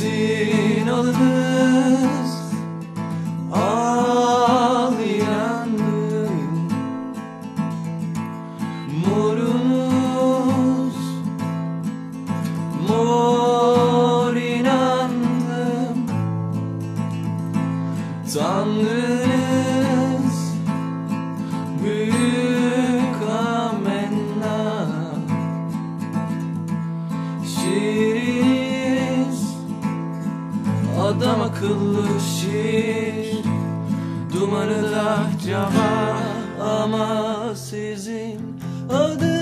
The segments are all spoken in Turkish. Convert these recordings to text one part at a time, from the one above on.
Sizin adınız Al inandım. Morunuz. Mor inandım. Tanrınız akıllı şiir. Dumanı da cama Ama sizin adınız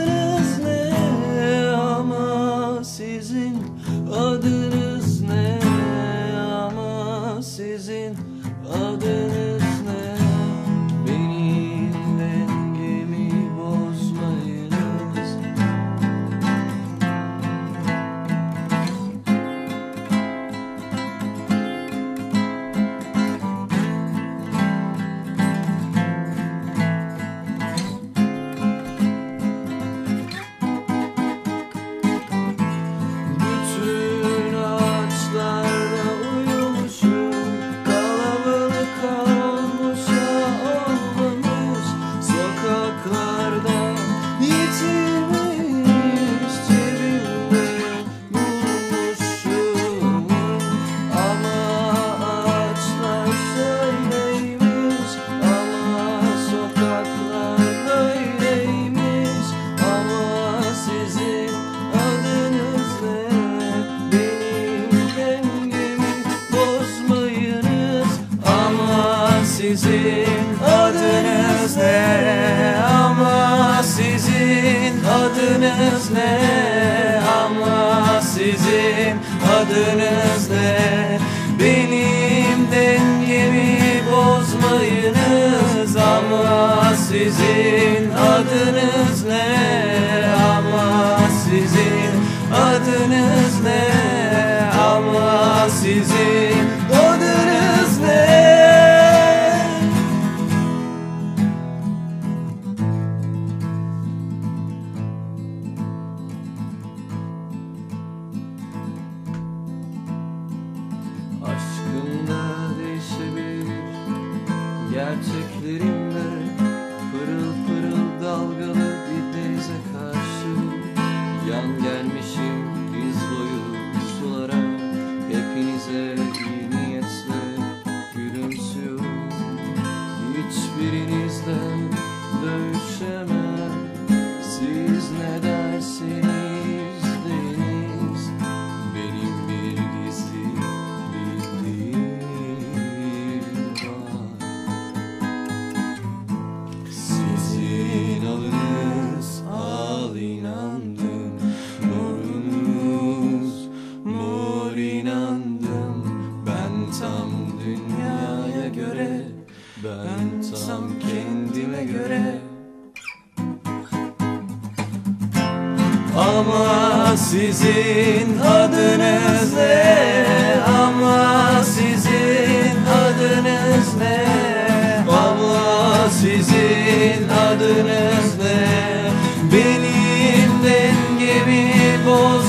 sizin adınız ne? Ama sizin adınız ne? Ama sizin adınız ne? Benim dengemi bozmayınız Ama sizin adınız ne? Ama sizin adınız Gerçeklerimde Pırıl pırıl dalgalı bir denize karşı Yan gelmişim keyfime göre Ama sizin adınız ne? Ama sizin adınız ne? Ama sizin adınız ne? Benim dengemi boz